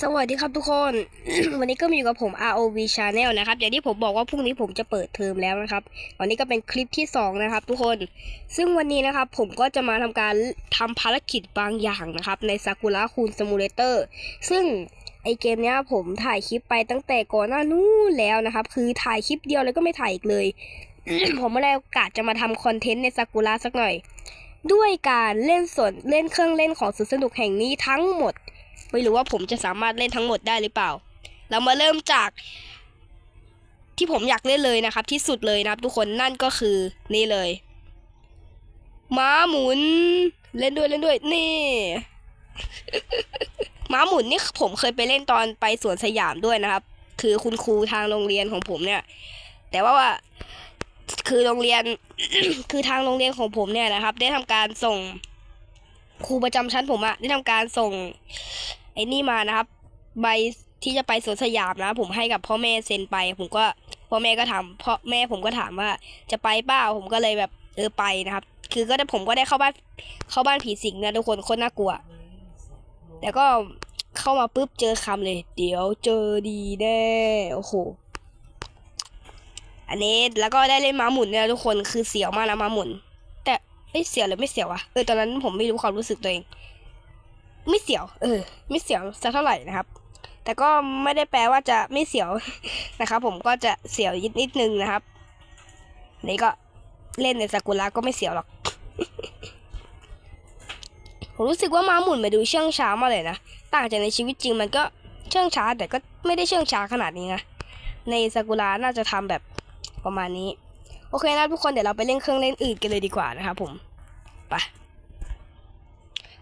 สวัสดีครับทุกคน วันนี้ก็มีอยู่กับผม ROV Channel นะครับ อย่างที่ผมบอกว่าพรุ่งนี้ผมจะเปิดเทอมแล้วนะครับ วันนี้ก็เป็นคลิปที่ 2 นะครับ ทุกคน ซึ่งวันนี้นะครับผมก็จะมาทำการทำภารกิจบางอย่างนะครับ ในซากุระคูนสมูเลเตอร์ซึ่งไอเกมเนี้ยผมถ่ายคลิปไปตั้งแต่ก่อนหน้านู้นแล้วนะครับ คือถ่ายคลิปเดียวแล้วก็ไม่ถ่ายอีกเลย ผมไม่ได้โอกาสจะมาทำคอนเทนต์ในซากุระสักหน่อย ด้วยการเล่นส่วนเล่นเครื่องเล่นของสุดสนุกแห่งนี้ทั้งหมด ไม่รู้ว่าผมจะสามารถเล่นทั้งหมดได้หรือเปล่า เรามาเริ่มจาก ที่ผมอยากเล่นเลยนะครับ ที่สุดเลยนะครับ ทุกคนนั่นก็คือนี่เลยม้าหมุน เล่นด้วยเล่นด้วย นี่ม้าหมุนนี่ผมเคยไปเล่นตอนไปสวนสยามด้วยนะครับ คือคุณครูทางโรงเรียนของผมเนี่ย แต่ว่าว่าคือโรงเรียน คือทางโรงเรียนของผมเนี่ยนะครับ ได้ทำการส่งครูประจำชั้นผมอะได้ทำการส่ง ไอ้นี่มานะครับ ใบที่จะไปสวนสยามนะ ผมให้กับพ่อแม่เซ็นไป ผมก็พ่อแม่ก็ถามพ่อแม่ผมก็ถามว่าจะไปเปล่าผมก็เลยแบบเออไปนะครับ คือก็ได้ผมก็ได้เข้าบ้านเข้าบ้านผีสิงนะทุกคนโคตรน่ากลัว แต่ก็เข้ามาปุ๊บเจอคำเลย เดี๋ยวเจอดีแน่โอ้โหอันนี้แล้วก็ได้เล่นมาหมุนเนี่ยทุกคนคือเสียวมากนะมาหมุน แต่เอ้เสียวหรือไม่เสียวอะเออตอนนั้นผมไม่รู้ความรู้สึกตัวเอง ไม่เสียว เออ ไม่เสียวสักเท่าไหร่นะครับ แต่ก็ไม่ได้แปลว่าจะไม่เสียวนะครับ ผมก็จะเสียวยิดนิดนึงนะครับ นี่ก็เล่นในสากุระก็ไม่เสียวหรอกผมรู้สึกว่ามาหมุนมาดูเชื่องช้ามาเลยนะต่างจากในชีวิตจริงมันก็เชื่องช้าแต่ก็ไม่ได้เชื่องช้าขนาดนี้นะในสากุระน่าจะทำแบบประมาณนี้ โอเคนะทุกคนเดี๋ยวเราไปเล่นเครื่องเล่นอื่นกันเลยดีกว่านะครับผมไป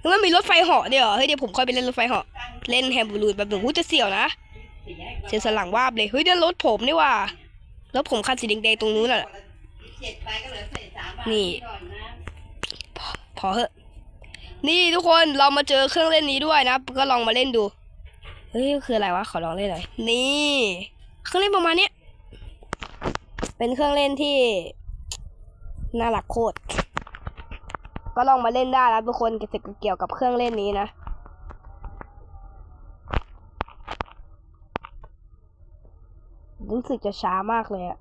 แล้วมันมีรถไฟเหาะเนี่ยเหรอ เฮ้ยเดี๋ยวผมค่อยไปเล่นรถไฟเหาะ เล่นแฮมบูรูดแบบหนึ่งกูจะเสี่ยวนะ เสียสลังว่าบเลย เฮ้ยเดี๋ยวรถผมนี่ว่ล้วผมคันสีแดงๆตรงนู้นน่ะ นี่ พอเหอะ นี่ทุกคนเรามาเจอเครื่องเล่นนี้ด้วยนะ ก็ลองมาเล่นดู เฮ้ยคืออะไรวะ ขอลองเล่นหน่อย นี่ เครื่องเล่นประมาณนี้เป็นเครื่องเล่นที่น่ารักโคตร ก็ลองมาเล่นได้นะทุกคนเกี่ยวกับเครื่องเล่นนี้นะรู้สึกจะช้ามากเลยอะ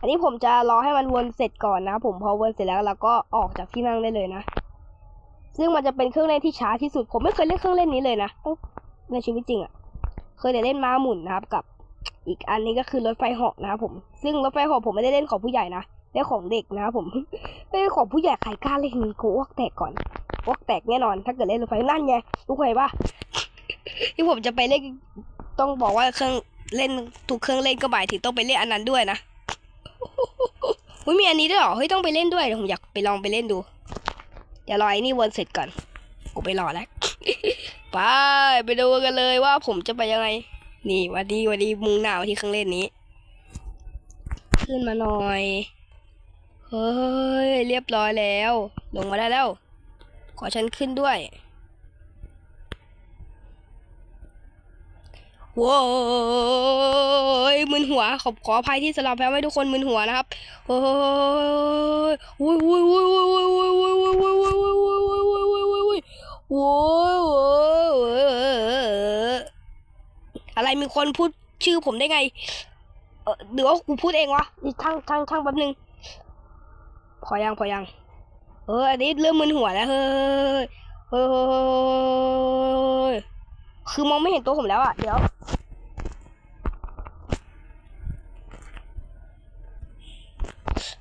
อันนี้ผมจะรอให้มันวนเสร็จก่อนนะผมพอวนเสร็จแล้วเราก็ออกจากที่นั่งได้เลยนะ ซึ่งมันจะเป็นเครื่องเล่นที่ช้าที่สุด ผมไม่เคยเล่นเครื่องเล่นนี้เลยนะในชีวิตจริงอะ่ะ เคยแต่เล่นม้าหมุนนะครับกับ อีกอันนี้ก็คือรถไฟเหาะนะครับผม ซึ่งรถไฟเหาะผมไม่ได้เล่นของผู้ใหญ่นะเล่นของเด็กนะครับผมเล่นของผู้ใหญ่ใครกล้าเล่นกูอ้วกแตกก่อนอ้วกแตกแน่นอน ถ้าเกิดเล่นรถไฟนั่นไงรู้ไหมว่าที่ผมจะไปเล่นต้องบอกว่าเครื่องเล่นถูกเครื่องเล่นก็บ่ายถึงต้องไปเล่นอันนั้นด้วยนะอุ้ยมีอันนี้ด้วยเหรอเฮ้ยต้องไปเล่นด้วยผมอยากไปลองไปเล่นดูเดี๋ยวรอไอ้นี่วนเสร็จก่อน กูไปรอแล้ว ไปไปดูกันเลยว่าผมจะไปยังไง นี่วัดดีวัดดีมุงหนาวที่เครื่องเล่นนี้ ขึ้นมาหน่อย เฮ้ย เรียบร้อยแล้ว ลงมาได้แล้ว ขอฉันขึ้นด้วยโว้ยมึนหัวขอบขออภัยที่สลับแพ้ไห้ทุกคนมึนหัวนะครับโอ้ยโอ้ยโอ้ยโอ้ยโอ้ยโอ้ยโอ้ยโอ้ยโอ้ยโอ้ยโอ้ยโอ้ยโอ้ยโอ้ย มีคนพูดชื่อผมได้ไง เออหรือว่ากูพูดเองวะอีกช่างช่างช่างแป๊บนึง พอยังพอยัง เอออันนี้เริ่มมึนหัวแล้วเฮ้ยเฮ้ยคือมองไม่เห็นตัวผมแล้วอะ เดี๋ยว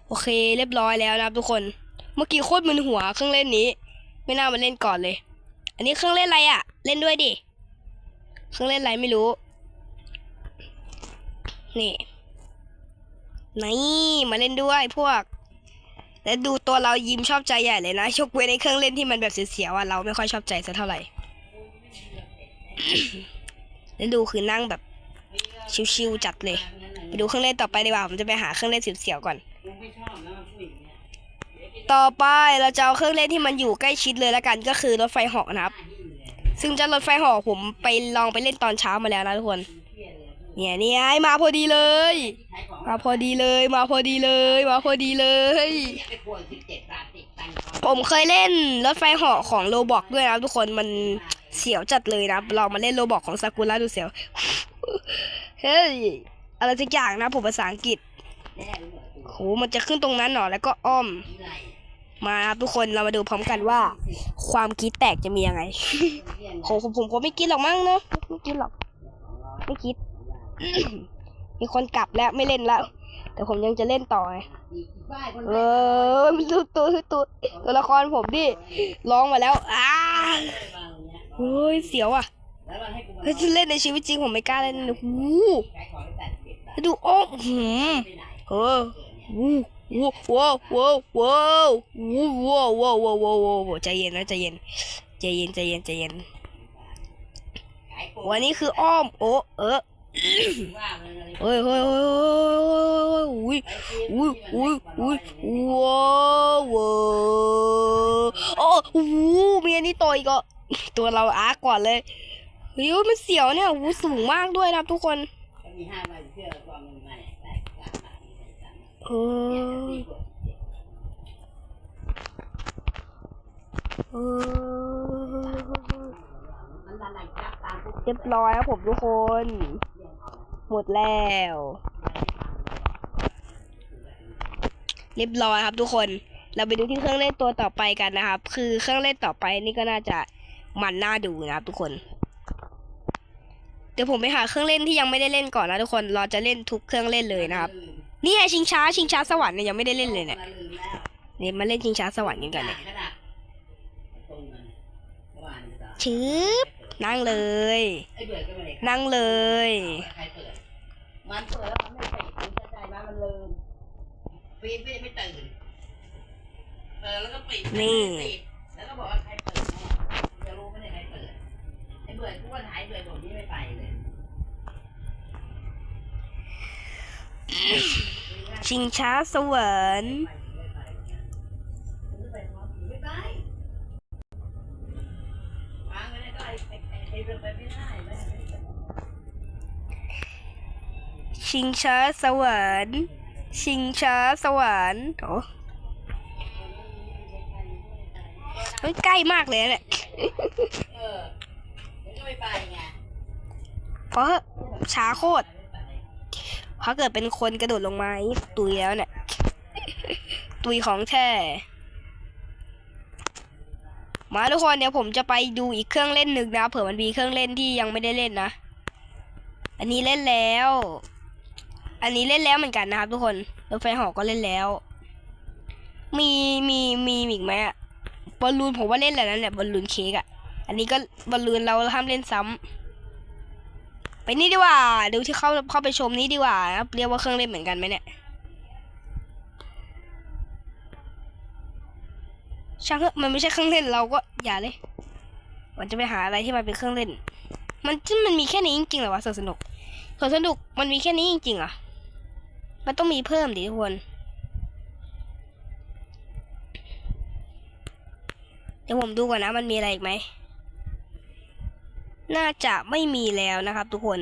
โอเค เรียบร้อยแล้วนะครับทุกคน เมื่อกี้โคตรมึนหัวเครื่องเล่นนี้ ไม่น่ามาเล่นก่อนเลย อันนี้เครื่องเล่นอะไรอะ เล่นด้วยดิ เครื่องเล่นอะไรไม่รู้ นี่นี่มาเล่นด้วยพวก และดูตัวเรายิ้มชอบใจใหญ่เลยนะยกเว้นในเครื่องเล่นที่มันแบบเสียวๆอะเราไม่ค่อยชอบใจสักเท่าไหร่แล้วดูคือนั่งแบบ ชิวๆจัดเลยไปดูเครื่องเล่นต่อไปดีกว่าผมจะไปหาเครื่องเล่นเสียวๆก่อน ต่อไปเราจะเอาเครื่องเล่นที่มันอยู่ใกล้ชิดเลยละกันก็คือรถไฟเหาะนะครับ ซึ่งจะรถไฟเหาะผมไปลองไปเล่นตอนเช้ามาแล้วนะทุกคน เนี่ยเนี่ยไอมาพอดีเลย มาพอดีเลย มาพอดีเลย มาพอดีเลย ผมเคยเล่นรถไฟเหาะของโลบอกด้วยนะทุกคนมันเสียวจัดเลยนะลองมาเล่นโลบอกของซากุระดูเสียวเฮ้ยอะไรสักอย่างนะผมภาษาอังกฤษแน่รู้เหรอกูโหมันจะขึ้นตรงนั้นหนอแล้วก็อ้อม มาครับทุกคนเรามาดูพร้อมกันว่า ความกรีดแตกจะมียังไงโหผมผมก็ไม่คิดหรอกมั้งเนาะไม่คิดหรอกไม่คิด มีคนกลับแล้วไม่เล่นแล้ว แต่ผมยังจะเล่นต่อไงเออมันตัวตัวตัวตัวละครผมดิร้องมาแล้วอ้าเฮ้ยเสียวอะถ้าเฮ้ยเล่นในชีวิตจริงผมไม่กล้าเล่นหูดูโอ้หืมไปไหเออวูวูว้าวว้าวว้าววู้ว้าวว้าวว้าวว้าวว้าวใจเย็นนะใจเย็นใจเย็นใจเย็นใจเย็นวันนี้คืออ้อมโอ้เออ เฮ้ยเฮ้ยเฮ้ยอุ้ยอุ้ยอุ้ยอุ้ยว้าวโอ้โหมีอันนี้ต่ออีกอะตัวเราอาร์กก่อนเลยเฮ้ยมันเสียวเนี่ยหูสูงมากด้วยนะครับทุกคนเออเออเรียบร้อยครับผมทุกคน หมดแล้ว เรียบร้อยครับทุกคน เราไปดูที่เครื่องเล่นตัวต่อไปกันนะครับ คือเครื่องเล่นต่อไปนี่ก็น่าจะมันน่าดูนะครับทุกคน เดี๋ยวผมไปหาเครื่องเล่นที่ยังไม่ได้เล่นก่อนนะทุกคน เราจะเล่นทุกเครื่องเล่นเลยนะครับ นี่ไงชิงช้าชิงช้าสวรรค์เนี่ยยังไม่ได้เล่นเลยเนี่ยเนี่ยมาเล่นชิงช้าสวรรค์กันก่อนเนี่ยเชืบนั่งเลย นั่งเลยเปิด มันเปิดแล้วมันไม่ปิดมันจะใจมามันลืมปีนไม่ตื่นเปิดแล้วก็ปิดนี่ ปิดแล้วก็บอกว่าใครเปิดจะรู้ไม่ได้ใครเปิดไอ้เบื่อกูว่าหายเบื่อผมนี่ไม่ไปเลยชิงช้าสวรรค์ไม่ ชิงช้าสวรรค์ ชิงช้าสวรรค์โอ้มันใกล้มากเลยเนี่ยเพราะช้าโคตรเพราะเกิดเป็นคนกระโดดลงมาตุยแล้วเนี่ย ตุยของแท้ มาทุกคนเดี๋ยวผมจะไปดูอีกเครื่องเล่นหนึ่งนะ เผื่อมันมีเครื่องเล่นที่ยังไม่ได้เล่นนะ อันนี้เล่นแล้ว อันนี้เล่นแล้วเหมือนกันนะครับทุกคนรถไฟหอก็เล่นแล้ว มีมีมีอีกไหมอะบอลลูนผมว่าเล่นแล้วนั่นแหละบอลลูนเค้กอะอันนี้ก็บอลลูนเราห้ามเล่นซ้ำไปนี่ดีกว่าดูที่เข้าเข้าไปชมนี้ดีกว่านะครับเรียกว่าเครื่องเล่นเหมือนกันไหมเนี่ยช่างเถอะมันไม่ใช่เครื่องเล่นเราก็อย่าเลยมันจะไปหาอะไรที่มันเป็นเครื่องเล่น มันมันมีแค่นี้จริงๆเหรอวะสวนสนุกสวนสนุกมันมีแค่นี้จริงๆเหรอ มันต้องมีเพิ่มดิทุกคน เดี๋ยวผมดูก่อนนะ มันมีอะไรอีกไหม น่าจะไม่มีแล้วนะครับ ทุกคน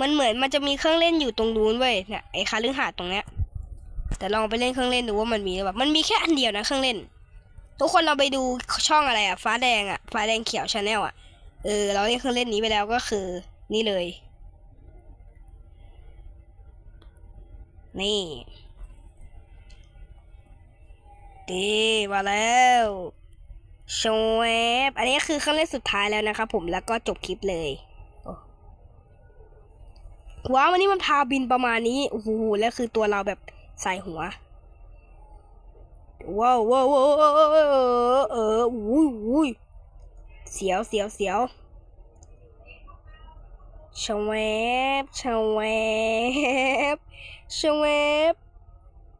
มันเหมือนมันจะมีเครื่องเล่นอยู่ตรงนู้นเว้ยเนี่ยไอ้คาลือหาดตรงเนี้ย แต่ลองไปเล่นเครื่องเล่นดูว่ามันมีหรือเปล่า มันมีแค่อันเดียวนะเครื่องเล่น ทุกคนเราไปดูช่องอะไรอะฟ้าแดงอะฟ้าแดงเขียวชาแนลอะเออเราเล่นเครื่องเล่นนี้ไปแล้วก็คือ นี่เลย นี่ดีมาแล้วชวบอันนี้คือเครื่องเล่นสุดท้ายแล้วนะครับผมแล้วก็จบคลิปเลยว้าววันนี้มันพาบินประมาณนี้โอ้โหแล้วคือตัวเราแบบใส่หัวว้าวว้าวว้าวว้าวว้าวเอออุ้ยอุ้ยเสียวเสียวเสียวชวบชวบ ชวบ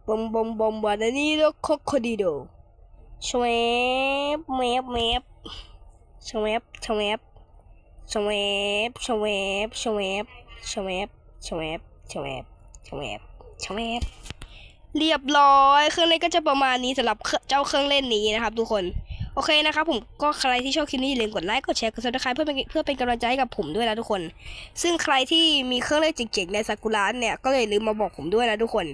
บอมบอมบอมบานานี่แล้วคโคดิโดชวบแมบแมบชวบชวบชวบชวบชวบชวบชวบชวบชวบชวบเรียบร้อย เครื่องเล่นก็จะประมาณนี้สำหรับเจ้าเครื่องเล่นนี้นะครับทุกคน อเคนะครับผมก็ใครที่ชอบคลิปนี้อย่าลืมกดไลค์กดแชร์กดซับสไครต์เพื่อเป็นเพื่อเป็นกำลังใจให้กับผมด้วยนะทุกคน ซึ่งใครที่มีเครื่องเล่นเจ๋งๆในซากุระเนี่ยก็เลยลืมมาบอกผมด้วยนะทุกคน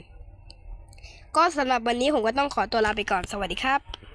ก็สำหรับวันนี้ผมก็ต้องขอตัวลาไปก่อนสวัสดีครับ